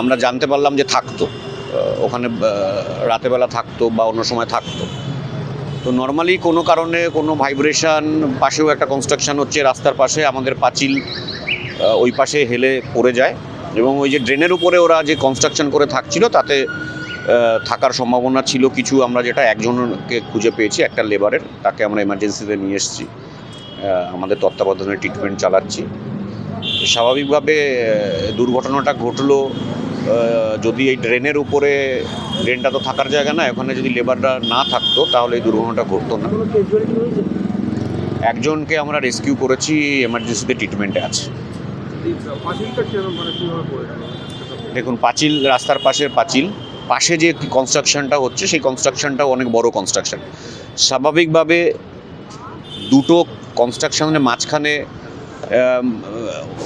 আমরা জানতে পারলাম যে থাকতো। ওখানে রাতেবেলা থাকতো বা অন্য সময় থাকতো। তো নর্মালি কোনো কারণে কোনো ভাইব্রেশন পাশেও একটা কনস্ট্রাকশন হচ্ছে, রাস্তার পাশে আমাদের পাঁচিল ওই পাশে হেলে পড়ে যায় এবং ওই যে ড্রেনের উপরে ওরা যে কনস্ট্রাকশন করে থাকছিল, তাতে থাকার সম্ভাবনা ছিল কিছু। আমরা যেটা একজনকে খুঁজে পেয়েছি, একটা লেবারের তাকে আমরা এমার্জেন্সিতে নিয়ে এসেছি। আমাদের তত্ত্বাবধানে ট্রিটমেন্ট চালাচ্ছি। স্বাভাবিকভাবে দুর্ঘটনাটা ঘটলো। যদি এই ড্রেনের উপরে ড্রেনটা তো থাকার জায়গা না, ওখানে যদি লেবাররা না থাকতো, তাহলে এই দুর্ঘটনাটা ঘটতো না। একজনকে আমরা রেস্কিউ করেছি, এমার্জেন্সিতে ট্রিটমেন্টে আছে। দেখুন, পাঁচিল, রাস্তার পাশের পাঁচিল, পাশে যে কনস্ট্রাকশনটা হচ্ছে, সেই কনস্ট্রাকশনটাও অনেক বড় কনস্ট্রাকশন স্বাভাবিকভাবে দুটো কনস্ট্রাকশনের মাঝখানে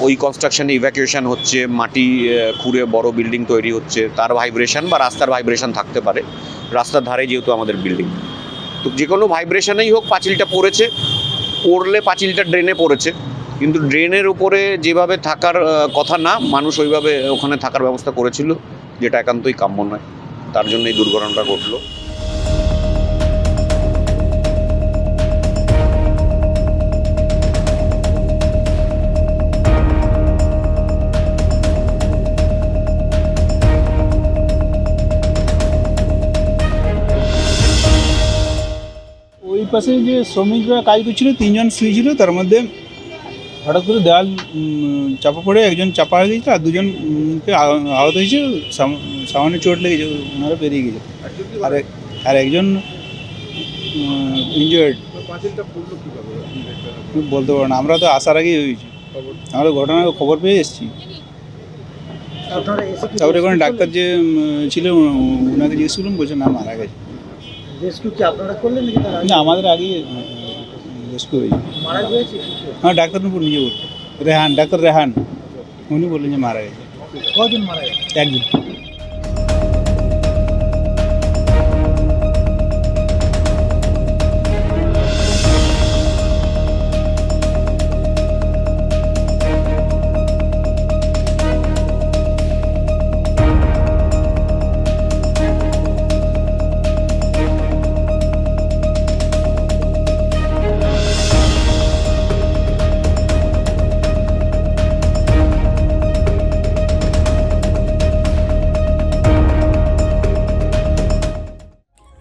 ওই কনস্ট্রাকশনে ইভ্যাকুয়েশন হচ্ছে, মাটি খুঁড়ে বড় বিল্ডিং তৈরি হচ্ছে, তার ভাইব্রেশন বা রাস্তার ভাইব্রেশন থাকতে পারে। রাস্তার ধারে যেহেতু আমাদের বিল্ডিং তো যে কোনো ভাইব্রেশনেই হোক, পাঁচিলটা পড়েছে, পড়লে পাঁচিলটা ড্রেনে পড়েছে। কিন্তু ড্রেনের উপরে যেভাবে থাকার কথা না, মানুষ ওইভাবে ওখানে থাকার ব্যবস্থা করেছিল, যেটা একান্তই কাম্য নয়। তার জন্য এই দুর্ঘটনাটা ঘটলো। ওই পাশে যে শ্রমিকরা কাজ করছিল তিনজন শুয়েছিল তার মধ্যে হঠাৎ করে দেওয়াল চাপা পড়ে একজন চাপা হয়ে গেছিল আর দুজন উম, কে আহত হয়েছে সাম- সামান্য চোট লেগেছে ওনারা বেরিয়ে গেছে। আর আর একজন ইনজয়ার্ড বলতে পারো না আমরা তো আসার আগেই হয়েছি। আমরা ঘটনা খবর পেয়ে এসেছি। তারপরে ওখানে ডাক্তার যে ছিল ওনাকে জিজ্ঞেস করলাম বলছে না মারা গেছে। রেস্কিউ কি আপনারা করলেন নাকি তার? না আমাদের আগে রেস্কিউ হয়েছে মারা গিয়েছে হ্যাঁ ডাক্তার উপর নিজে বলল রেহান ডাক্তার রেহান। উনি বললেন যে মারা গেছে। কজন মারা গেছে? একদিন